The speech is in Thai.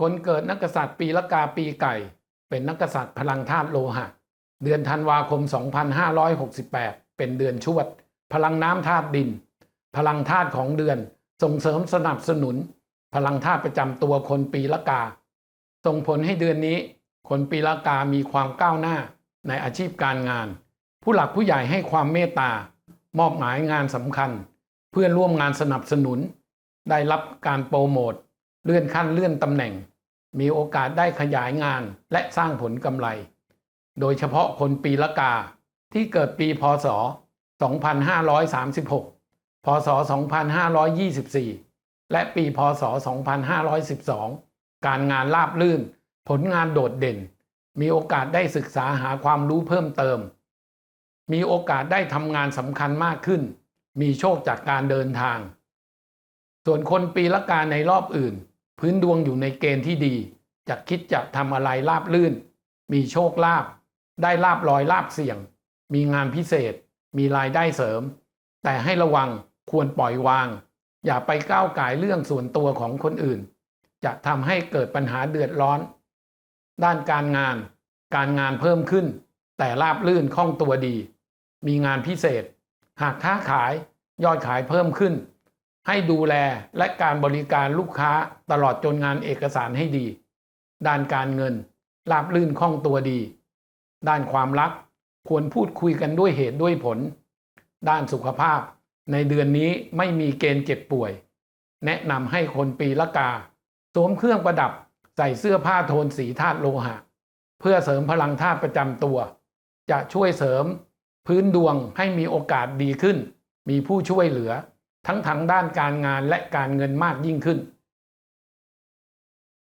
คนเกิดนักษัตริย์ปีละกาปีไก่ เป็นนักกษัตริย์พลังธาตุโลหะ เดือนธันวาคม 2568 เป็นเดือนชวด พลังน้ำธาตุดิน พลังธาตุของเดือน ส่งเสริมสนับสนุน พลังธาตุประจำตัวคนปีละกา ส่งผลให้เดือนนี้ คนปีละกามีความก้าวหน้าในอาชีพการงาน ผู้หลักผู้ใหญ่ให้ความเมตตามอบหมายงานสำคัญ เพื่อนร่วมงานสนับสนุน ได้รับการโปรโมท เลื่อนขั้นเลื่อนตำแหน่ง มีโอกาสได้ขยายงานและสร้างผลกำไร โดยเฉพาะคนปีละกาที่เกิดปีพศ 2536 พศ 2524 และปีพศ 2512 การงานราบลื่น ผลงานโดดเด่น มีโอกาสได้ศึกษาหาความรู้เพิ่มเติม มีโอกาสได้ทำงานสำคัญมากขึ้น มีโชคจากการเดินทาง ส่วนคนปีละกาในรอบอื่น พื้นดวงอยู่ในเกณฑ์ที่ดีจะคิดจะทำอะไรราบลื่น มีโชคลาภได้ลาบลอยลาบเสี่ยง มีงานพิเศษ มีรายได้เสริม แต่ให้ระวังควรปล่อยวาง อย่าไปก้าวไก่เรื่องส่วนตัวของคนอื่น จะทำให้เกิดปัญหาเดือดร้อน ด้านการงาน การงานเพิ่มขึ้น แต่ราบลื่นคล่องตัวดี มีงานพิเศษ หากค้าขายยอดขายเพิ่มขึ้น ให้ดูแลและการบริการลูกค้าตลอดจนงานเอกสารให้ดี ด้านการเงินราบลื่นคล่องตัวดี ด้านความรักควรพูดคุยกันด้วยเหตุด้วยผล ด้านสุขภาพ ในเดือนนี้ไม่มีเกณฑ์เจ็บป่วย แนะนำให้คนปีละกาสวมเครื่องประดับใส่เสื้อผ้าโทนสีธาตุโลหะ เพื่อเสริมพลังธาตุประจำตัว จะช่วยเสริม พื้นดวงให้มีโอกาสดีขึ้น มีผู้ช่วยเหลือ ทั้งทางด้านการงานและการเงินมากยิ่งขึ้น